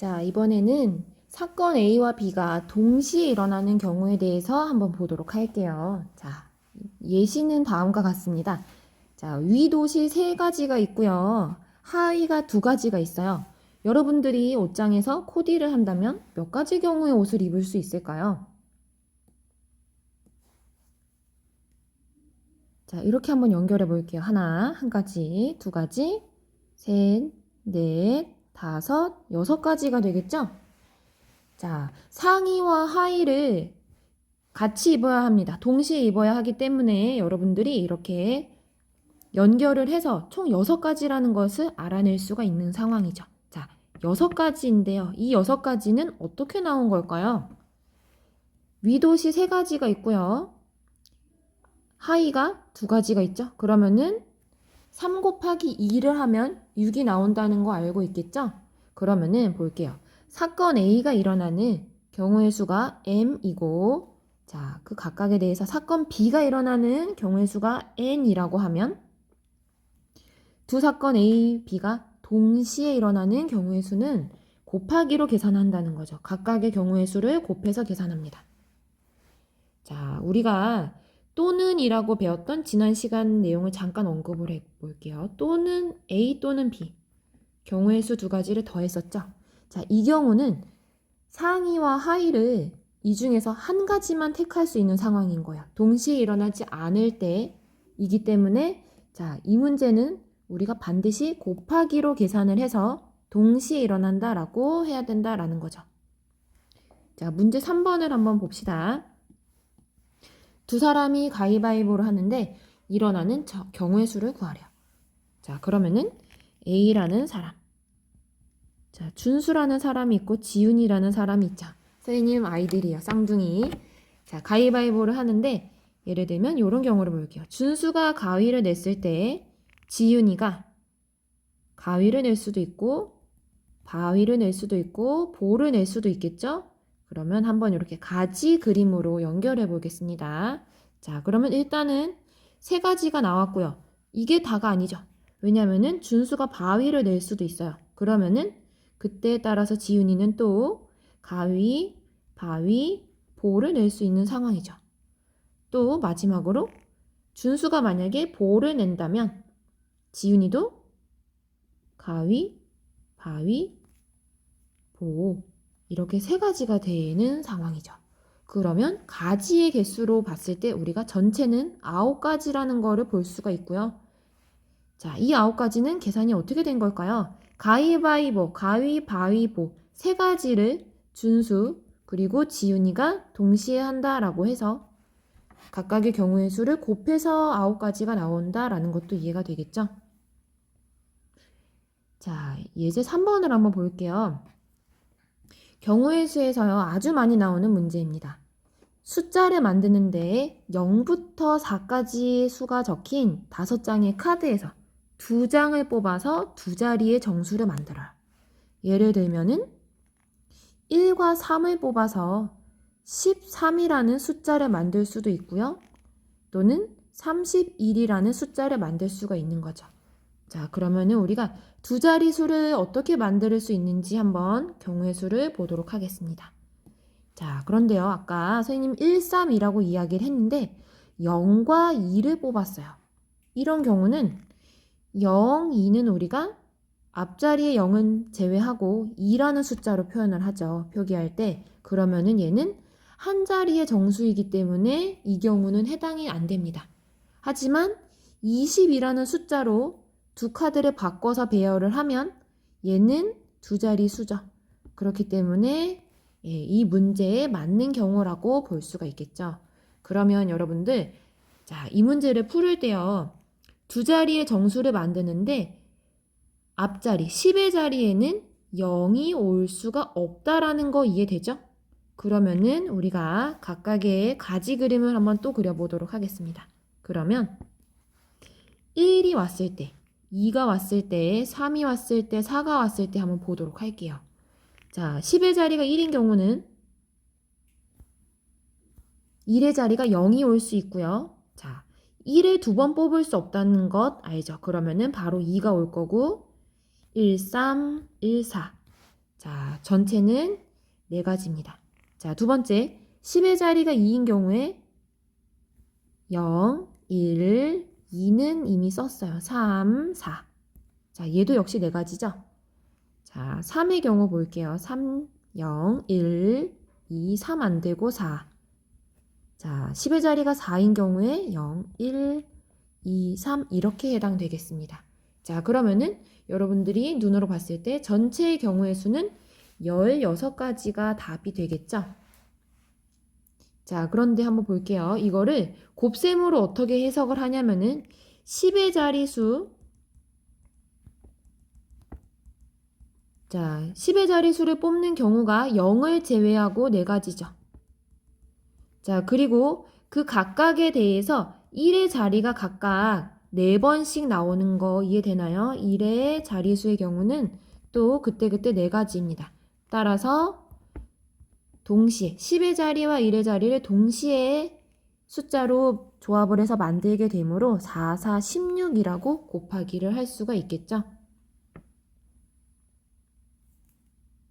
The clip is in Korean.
자, 이번에는 사건 A와 B가 동시에 일어나는 경우에 대해서 한번 보도록 할게요. 자, 예시는 다음과 같습니다. 자, 위 도시 세 가지가 있고요. 하위가 두 가지가 있어요. 여러분들이 옷장에서 코디를 한다면 몇 가지 경우의 옷을 입을 수 있을까요? 자, 이렇게 한번 연결해 볼게요. 하나, 한 가지, 두 가지, 셋, 넷, 다섯, 여섯 가지가 되겠죠? 자, 상의와 하의를 같이 입어야 합니다. 동시에 입어야 하기 때문에 여러분들이 이렇게 연결을 해서 총 여섯 가지라는 것을 알아낼 수가 있는 상황이죠. 자, 여섯 가지인데요. 이 여섯 가지는 어떻게 나온 걸까요? 위도시 세 가지가 있고요. 하의가 두 가지가 있죠. 그러면은 3 곱하기 2를 하면 6이 나온다는 거 알고 있겠죠? 그러면은 볼게요. 사건 A가 일어나는 경우의 수가 M이고, 자, 그 각각에 대해서 사건 B가 일어나는 경우의 수가 N이라고 하면 두 사건 A, B가 동시에 일어나는 경우의 수는 곱하기로 계산한다는 거죠. 각각의 경우의 수를 곱해서 계산합니다. 자, 우리가 또는이라고 배웠던 지난 시간 내용을 잠깐 언급을 해볼게요. 또는 A 또는 B. 경우의 수 두 가지를 더했었죠. 자, 이 경우는 상의와 하의를 이 중에서 한 가지만 택할 수 있는 상황인 거야. 동시에 일어나지 않을 때이기 때문에 자, 이 문제는 우리가 반드시 곱하기로 계산을 해서 동시에 일어난다라고 해야 된다라는 거죠. 자, 문제 3번을 한번 봅시다. 두 사람이 가위바위보를 하는데 일어나는 저- 경우의 수를 구하려. 자, 그러면은 A라는 사람. 자, 준수라는 사람이 있고 지윤이라는 사람이 있죠. 선생님 아이들이요. 쌍둥이. 자, 가위바위보를 하는데 예를 들면 이런 경우를 볼게요. 준수가 가위를 냈을 때 지윤이가 가위를 낼 수도 있고 바위를 낼 수도 있고 볼을 낼 수도 있겠죠? 그러면 한번 이렇게 가지 그림으로 연결해 보겠습니다. 자, 그러면 일단은 세 가지가 나왔고요. 이게 다가 아니죠. 왜냐면은 준수가 바위를 낼 수도 있어요. 그러면은 그때에 따라서 지윤이는 또 가위, 바위, 볼을 낼수 있는 상황이죠. 또 마지막으로 준수가 만약에 볼을 낸다면 지윤이도 가위, 바위, 보 이렇게 세 가지가 되는 상황이죠. 그러면 가지의 개수로 봤을 때 우리가 전체는 아홉 가지라는 거를 볼 수가 있고요. 자, 이 아홉 가지는 계산이 어떻게 된 걸까요? 가위바위보, 가위바위보 세 가지를 준수 그리고 지윤이가 동시에 한다라고 해서 각각의 경우의 수를 곱해서 아홉 가지가 나온다라는 것도 이해가 되겠죠? 자, 예제 3번을 한번 볼게요. 경우의 수에서요, 아주 많이 나오는 문제입니다. 숫자를 만드는데 0부터 4까지 수가 적힌 다섯 장의 카드에서 두 장을 뽑아서 두 자리의 정수를 만들어요. 예를 들면은 1과 3을 뽑아서 13이라는 숫자를 만들 수도 있고요. 또는 31이라는 숫자를 만들 수가 있는 거죠. 자, 그러면은 우리가 두 자리 수를 어떻게 만들 수 있는지 한번 경우의 수를 보도록 하겠습니다. 자, 그런데요. 아까 선생님 1, 3이라고 이야기를 했는데 0과 2를 뽑았어요. 이런 경우는 0, 2는 우리가 앞자리의 0은 제외하고 2라는 숫자로 표현을 하죠. 표기할 때. 그러면은 얘는 한 자리의 정수이기 때문에 이 경우는 해당이 안 됩니다. 하지만 20이라는 숫자로 두 카드를 바꿔서 배열을 하면 얘는 두 자리 수죠. 그렇기 때문에 예, 이 문제에 맞는 경우라고 볼 수가 있겠죠. 그러면 여러분들 자, 이 문제를 풀을 때요. 두 자리의 정수를 만드는데 앞자리 10의 자리에는 0이 올 수가 없다라는 거 이해되죠? 그러면은 우리가 각각의 가지 그림을 한번 또 그려보도록 하겠습니다. 그러면 1이 왔을 때, 2가 왔을 때, 3이 왔을 때, 4가 왔을 때 한번 보도록 할게요. 자, 10의 자리가 1인 경우는 1의 자리가 0이 올 수 있고요. 자, 1을 두 번 뽑을 수 없다는 것 알죠? 그러면은 바로 2가 올 거고 1, 3, 1, 4. 자, 전체는 네 가지입니다. 자, 두 번째. 10의 자리가 2인 경우에 0, 1, 2는 이미 썼어요. 3, 4. 자, 얘도 역시 네 가지죠? 자, 3의 경우 볼게요. 3, 0, 1, 2, 3 안 되고 4. 자, 10의 자리가 4인 경우에 0, 1, 2, 3 이렇게 해당되겠습니다. 자, 그러면은 여러분들이 눈으로 봤을 때 전체의 경우의 수는 16가지가 답이 되겠죠? 자, 그런데 한번 볼게요. 이거를 곱셈으로 어떻게 해석을 하냐면은 10의 자리 수 자, 10의 자리 수를 뽑는 경우가 0을 제외하고 4가지죠. 자, 그리고 그 각각에 대해서 1의 자리가 각각 4번씩 나오는 거 이해되나요? 1의 자리수의 경우는 또 그때그때 4가지입니다. 따라서 동시에 10의 자리와 1의 자리를 동시에 숫자로 조합을 해서 만들게 되므로 4, 4, 16이라고 곱하기를 할 수가 있겠죠.